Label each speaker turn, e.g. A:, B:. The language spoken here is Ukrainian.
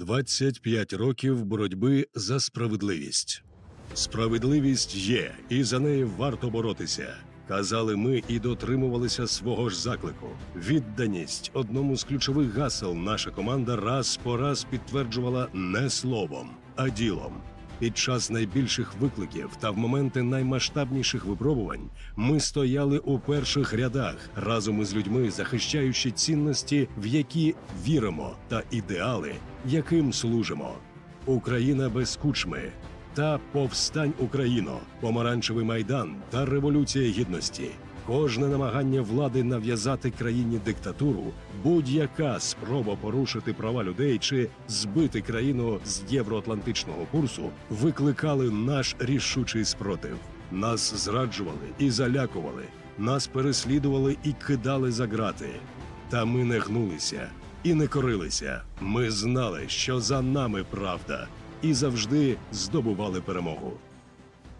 A: 25 років боротьби за справедливість. Справедливість є, і за неї варто боротися. Казали ми і дотримувалися свого ж заклику. Відданість одному з ключових гасел наша команда раз по раз підтверджувала не словом, а ділом. Під час найбільших викликів та в моменти наймасштабніших випробувань ми стояли у перших рядах разом із людьми, захищаючи цінності, в які віримо, та ідеали, яким служимо. Україна без кучми та повстань Україно, помаранчевий майдан та революція гідності. Кожне намагання влади нав'язати країні диктатуру, будь-яка спроба порушити права людей чи збити країну з євроатлантичного курсу викликали наш рішучий спротив. Нас зраджували і залякували, нас переслідували і кидали за грати. Та ми не гнулися і не корилися. Ми знали, що за нами правда, і завжди здобували перемогу.